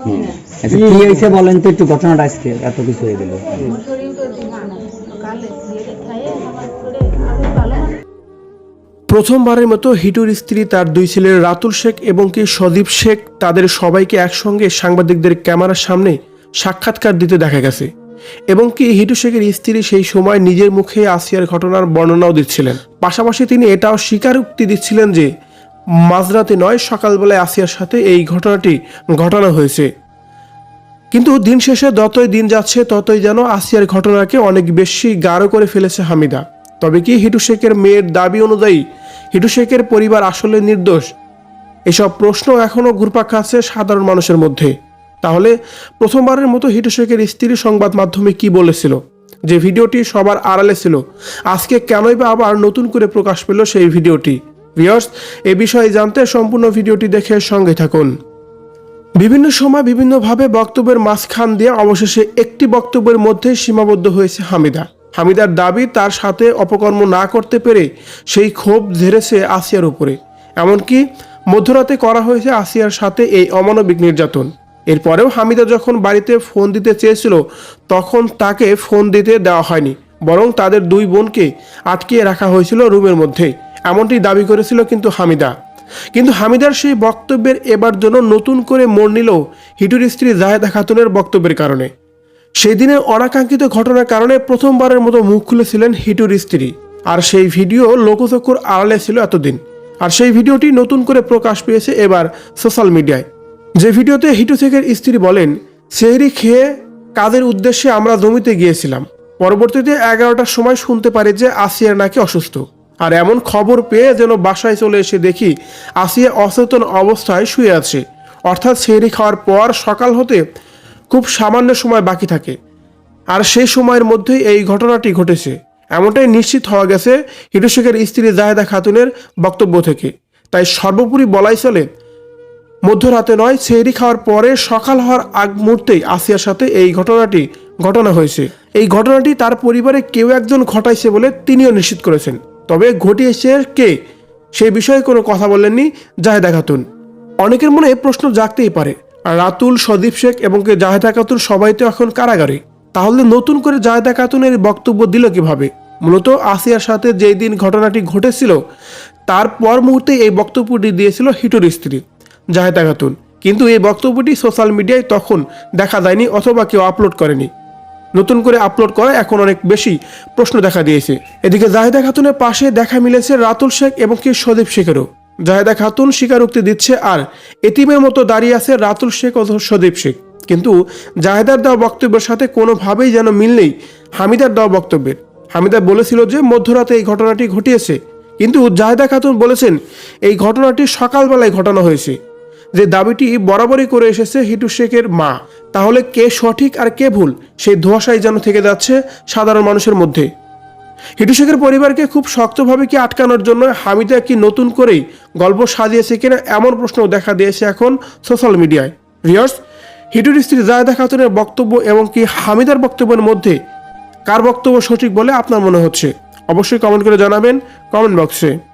আচ্ছা কি হয়েছে বলেন তো একটু ঘটনাটা আজকে এত কিছু হয়ে গেল। প্রথমবারের মতো হিটুর স্ত্রী তার দুই ছেলের রাতুল শেখ এবং কি সদীপ শেখ তাদের সবাইকে একসঙ্গে সাংবাদিকদের ক্যামেরার সামনে সাক্ষাৎকার দিতে দেখা গেছে। এবং কি হিটু শেখের স্ত্রী সেই সময় নিজের মুখে আসিয়ার ঘটনার বর্ণনাও দিচ্ছিলেন। পাশাপাশি তিনি এটাও স্বীকারোক্তি দিচ্ছিলেন যে মাঝরাতে নয়, সকালবেলায় আসিয়ার সাথে এই ঘটনাটি ঘটানো হয়েছে। কিন্তু দিন শেষে যতই দিন যাচ্ছে, ততই যেন আসিয়ার ঘটনাকে অনেক বেশি গাঢ় করে ফেলেছে হামিদা। তবে কি হিটু শেখের মেয়ের দাবি অনুযায়ী, হিটু শেখের পরিবার আসলে নির্দোষ? এসব প্রশ্ন এখনও ঘুরপাক খাচ্ছে সাধারণ মানুষের মধ্যে। তাহলে প্রথমবারের মতো হিটু শেখের স্ত্রী সংবাদ মাধ্যমে কি বলেছিল? যে ভিডিওটি সবার আড়ালে ছিল। আজকে কেনই বা আবার নতুন করে প্রকাশ পেল সেই ভিডিওটি? ভিউয়ার্স, এ বিষয়ে জানতে সম্পূর্ণ ভিডিওটি দেখে সঙ্গে থাকুন। বিভিন্ন সময় বিভিন্নভাবে বক্তব্যের মাঝখান দিয়ে অবশেষে একটি বক্তব্যের মধ্যে সীমাবদ্ধ হয়েছে হামিদা। হামিদার দাবি, তার সাথে অপকর্ম না করতে পেরে সেই ক্ষোভ ঝেড়েছে আসিয়ার উপরে। এমনকি মধ্যরাতে করা হয়েছে আসিয়ার সাথে এই অমানবিক নির্যাতন। এরপরেও হামিদা যখন বাড়িতে ফোন দিতে চেয়েছিল, তখন তাকে ফোন দিতে দেওয়া হয়নি, বরং তাদের দুই বোনকে আটকিয়ে রাখা হয়েছিল রুমের মধ্যে। এমনটি দাবি করেছিল কিন্তু হামিদা। কিন্তু হামিদার সেই বক্তব্যের এবার জন্য নতুন করে মোড় নিল হিটুর স্ত্রী জাহেদা খাতুনের বক্তব্যের কারণে। সেই দিনের অনাকাঙ্ক্ষিত ঘটনার কারণে প্রথমবারের মতো মুখ খুলেছিলেন হিটুর স্ত্রী। আর সেই ভিডিও লোকচক্ষুর আড়ালে ছিল এতদিন। আর সেই ভিডিওটি নতুন করে প্রকাশ পেয়েছে এবার সোশ্যাল মিডিয়ায়। যে ভিডিওতে হিটু শেখের স্ত্রী বলেন, সেহরি খেয়ে কাদের উদ্দেশ্যে আমরা জমিতে গিয়েছিলাম। পরবর্তীতে এগারোটার সময় শুনতে পারি যে আসিয়ার নাকি অসুস্থ। আর এমন খবর পেয়ে যেন বাসায় চলে এসে দেখি আসিয়া অচেতন অবস্থায় শুয়ে আছে। অর্থাৎ সেহরি খাওয়ার পর সকাল হতে খুব সামান্য সময় বাকি থাকে। আর সেই সময়ের মধ্যেই এই ঘটনাটি ঘটেছে। এমনটাই নিশ্চিত হওয়া গেছে হিটু শেখের স্ত্রী জাহেদা খাতুনের বক্তব্য থেকে। তাই সর্বোপরি বলাই চলে, মধ্যরাতে নয়, সেহরি খাওয়ার পরে সকাল হওয়ার আগ মুহূর্তেই আসিয়ার সাথে এই ঘটনাটি ঘটনা হয়েছে। এই ঘটনাটি তার পরিবারে কেউ একজন ঘটাইছে বলে তিনিও নিশ্চিত করেছেন। তবে ঘটিয়েছে কে? সেই বিষয়ে কোনো কথা বলেননি জাহেদা খাতুন অনেকের মনে প্রশ্ন জাগতেই পারে, রাতুল, সদীপ শেখ এবং জাহেদা খাতুন সবাই তো এখন কারাগারে। তাহলে নতুন করে জাহেদা খাতুনের বক্তব্য দিল কীভাবে? মূলত আসিয়ার সাথে যেই দিন ঘটনাটি ঘটেছিল, তার পর মুহূর্তে এই বক্তব্যটি দিয়েছিল হিটুর স্ত্রী জাহেদা খাতুন কিন্তু এই বক্তব্যটি সোশ্যাল মিডিয়ায় তখন দেখা যায়নি অথবা কেউ আপলোড করেনি। নতুন করে আপলোড করা এখন অনেক বেশি প্রশ্ন দেখা দিয়েছে। এদিকে জাহেদা খাতুনের পাশে দেখা মিলেছে রাতুল শেখ এবং কি সদীপ শেখেরও। জাহেদা খাতুন স্বীকারোক্তি দিচ্ছে আর এতিমের মতো দাঁড়িয়ে আছে রাতুল শেখ ও সদীপ শেখ। কিন্তু জাহেদার দেওয়া বক্তব্যের সাথে কোনোভাবেই যেন মিল নেই হামিদার দেওয়া বক্তব্যের। হামিদা বলেছিল যে, মধ্যরাতে এই ঘটনাটি ঘটিয়েছে। কিন্তু জাহেদা খাতুন বলেছেন, এই ঘটনাটি সকালবেলায় ঘটানো হয়েছে। যে দাবিটি বরাবরই করে এসেছে হিটু শেখের মা। তাহলে কে সঠিক আর কে ভুল? সেই ধোয়াশাই যেন থেকে যাচ্ছে সাধারণ মানুষের মধ্যে। হিটু শেখের পরিবারকে খুব শক্তভাবে কি আটকানোর জন্য হামিদা কি নতুন করেই গল্প সাজিয়েছে কিনা এমন প্রশ্ন দেখা দিয়েছে এখন সোশ্যাল মিডিয়ায়। রিয়ার্স হিটুর স্ত্রী জায়দা খাতুনের বক্তব্য এবং কি হামিদার বক্তব্যের মধ্যে কার বক্তব্য সঠিক বলে আপনার মনে হচ্ছে? অবশ্যই কমেন্ট করে জানাবেন কমেন্ট বক্সে।